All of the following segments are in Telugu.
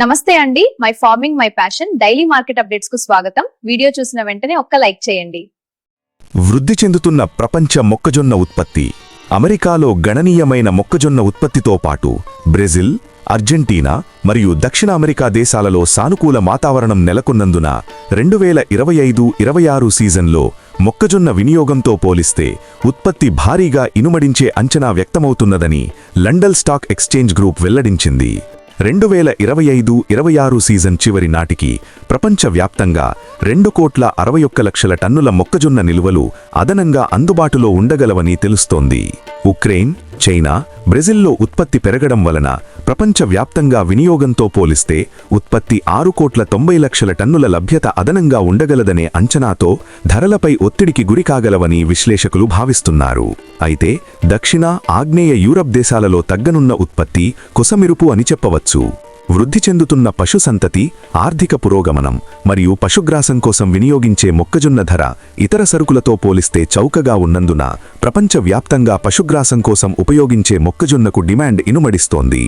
నమస్తే అండి. My farming my passion daily market అప్డేట్స్కు స్వాగతం. వీడియో చూసిన వెంటనే ఒక్క లైక్ చేయండి. వృద్ధి చెందుతున్న ప్రపంచ మొక్కజొన్న ఉత్పత్తి. అమెరికాలో గణనీయమైన మొక్కజొన్న ఉత్పత్తితో పాటు బ్రెజిల్ అర్జెంటీనా మరియు దక్షిణ అమెరికా దేశాలలో సానుకూల వాతావరణం నెలకొన్నందున రెండు వేల ఇరవై ఐదు ఇరవై ఆరు సీజన్లో మొక్కజొన్న వినియోగంతో పోలిస్తే ఉత్పత్తి భారీగా ఇనుమడించే అంచనా వ్యక్తమవుతున్నదని లండన్ స్టాక్ ఎక్స్చేంజ్ గ్రూప్ వెల్లడించింది. రెండు వేల ఇరవై ఐదు ఇరవై ఆరు సీజన్ చివరి నాటికి ప్రపంచవ్యాప్తంగా రెండు కోట్ల అరవై ఒక్క లక్షల టన్నుల మొక్కజొన్న నిల్వలు అదనంగా అందుబాటులో ఉండగలవని తెలుస్తోంది. ఉక్రెయిన్ చైనా బ్రెజిల్లో ఉత్పత్తి పెరగడం వలన ప్రపంచవ్యాప్తంగా వినియోగంతో పోలిస్తే ఉత్పత్తి ఆరు కోట్ల తొంభై లక్షల టన్నుల లభ్యత అదనంగా ఉండగలదనే అంచనాతో ధరలపై ఒత్తిడికి గురికాగలవని విశ్లేషకులు భావిస్తున్నారు. అయితే దక్షిణ ఆగ్నేయ యూరప్ దేశాలలో తగ్గనున్న ఉత్పత్తి కొసమిరుపు అని చెప్పవచ్చు. వృద్ధి చెందుతున్న పశు సంతతి ఆర్థిక పురోగమనం మరియు పశుగ్రాసం కోసం వినియోగించే మొక్కజొన్న ధర ఇతర సరుకులతో పోలిస్తే చౌకగా ఉన్నందున ప్రపంచవ్యాప్తంగా పశుగ్రాసం కోసం ఉపయోగించే మొక్కజొన్నకు డిమాండ్ ఇనుమడిస్తోంది.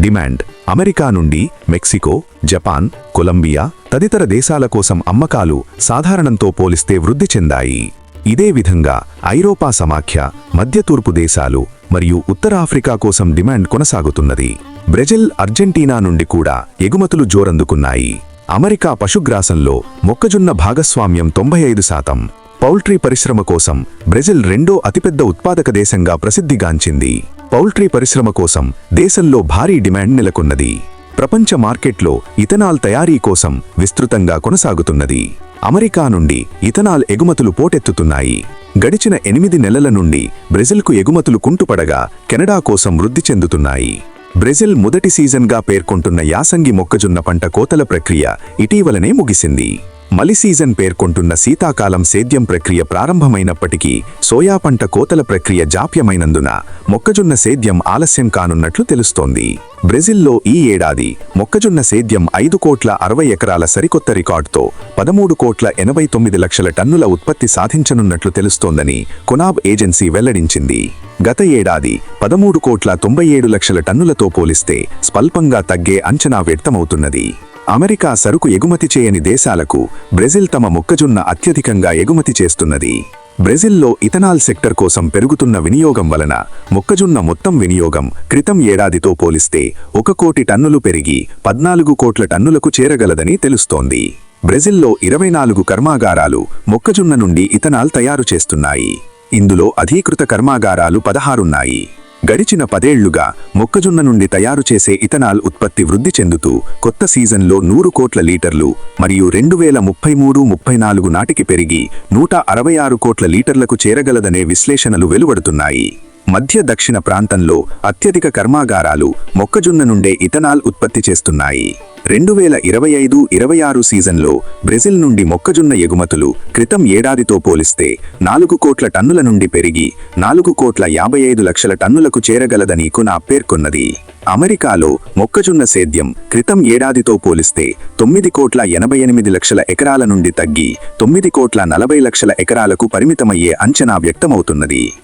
డిమాండ్ అమెరికా నుండి మెక్సికో జపాన్ కొలంబియా తదితర దేశాల కోసం అమ్మకాలు సాధారణంతో పోలిస్తే వృద్ధి చెందాయి. ఇదే విధంగా ఐరోపా సమాఖ్య మధ్య తూర్పు దేశాలు మరియు ఉత్తరాఫ్రికా కోసం డిమాండ్ కొనసాగుతున్నది. బ్రెజిల్ అర్జెంటీనా నుండి కూడా ఎగుమతులు జోరందుకున్నాయి. అమెరికా పశుగ్రాసంలో మొక్కజొన్న భాగస్వామ్యం తొంభై ఐదు శాతం. పౌల్ట్రీ పరిశ్రమ కోసం బ్రెజిల్ రెండో అతిపెద్ద ఉత్పాదక దేశంగా ప్రసిద్ధిగాంచింది. పౌల్ట్రీ పరిశ్రమ కోసం దేశంలో భారీ డిమాండ్ నెలకొన్నది. ప్రపంచ మార్కెట్లో ఇథనాల్ తయారీ కోసం విస్తృతంగా కొనసాగుతున్నది. అమెరికా నుండి ఇథనాల్ ఎగుమతులు పోటెత్తుతున్నాయి. గడిచిన ఎనిమిది నెలల నుండి బ్రెజిల్కు ఎగుమతులు కుంటుపడగా కెనడా కోసం వృద్ధి చెందుతున్నాయి. బ్రెజిల్ మొదటి సీజన్గా పేర్కొంటున్న యాసంగి మొక్కజొన్న పంట కోతల ప్రక్రియ ఇటీవలనే ముగిసింది. మలి సీజన్ పేర్కొంటున్న శీతాకాలం సేద్యం ప్రక్రియ ప్రారంభమైనప్పటికీ సోయా పంట కోతల ప్రక్రియ జాప్యమైనందున మొక్కజొన్న సేద్యం ఆలస్యం కానున్నట్లు తెలుస్తోంది. బ్రెజిల్లో ఈ ఏడాది మొక్కజొన్న సేద్యం ఐదు కోట్ల అరవై ఎకరాల సరికొత్త రికార్డుతో పదమూడు కోట్ల ఎనభై తొమ్మిది లక్షల టన్నుల ఉత్పత్తి సాధించనున్నట్లు తెలుస్తోందని కొనాబ్ ఏజెన్సీ వెల్లడించింది. గత ఏడాది పదమూడు కోట్ల తొంభై ఏడు లక్షల టన్నులతో పోలిస్తే స్వల్పంగా తగ్గే అంచనా వ్యక్తమవుతున్నది. అమెరికా సరుకు ఎగుమతి చేయని దేశాలకు బ్రెజిల్ తమ మొక్కజొన్న అత్యధికంగా ఎగుమతి చేస్తున్నది. బ్రెజిల్లో ఇథనాల్ సెక్టర్ కోసం పెరుగుతున్న వినియోగం వలన మొక్కజొన్న మొత్తం వినియోగం క్రితం ఏడాదితో పోలిస్తే ఒక కోటి టన్నులు పెరిగి పద్నాలుగు కోట్ల టన్నులకు చేరగలదని తెలుస్తోంది. బ్రెజిల్లో ఇరవై నాలుగు కర్మాగారాలు మొక్కజొన్న నుండి ఇథనాల్ తయారు చేస్తున్నాయి. ఇందులో అధీకృత కర్మాగారాలు పదహారున్నాయి. గడిచిన పదేళ్ళుగా మొక్కజొన్న నుండి తయారు చేసే ఇథనాల్ ఉత్పత్తి వృద్ధి చెందుతూ కొత్త సీజన్లో నూరు కోట్ల లీటర్లు మరియు రెండు వేల ముప్పై మూడు ముప్పై నాలుగు నాటికి పెరిగి నూట అరవై ఆరు కోట్ల లీటర్లకు చేరగలదనే విశ్లేషణలు వెలువడుతున్నాయి. మధ్య దక్షిణ ప్రాంతంలో అత్యధిక కర్మాగారాలు మొక్కజొన్న నుండే ఇథనాల్ ఉత్పత్తి చేస్తున్నాయి. రెండు వేల ఇరవై ఐదు ఇరవై ఆరు సీజన్లో బ్రెజిల్ నుండి మొక్కజొన్న ఎగుమతులు క్రితం ఏడాదితో పోలిస్తే నాలుగు కోట్ల టన్నుల నుండి పెరిగి నాలుగు కోట్ల యాభై ఐదు లక్షల టన్నులకు చేరగలదని కునా పేర్కొన్నది. అమెరికాలో మొక్కజొన్న సేద్యం క్రితం ఏడాదితో పోలిస్తే తొమ్మిది కోట్ల ఎనభై ఎనిమిది లక్షల ఎకరాల నుండి తగ్గి తొమ్మిది కోట్ల నలభై లక్షల ఎకరాలకు పరిమితమయ్యే అంచనా వ్యక్తమవుతున్నది.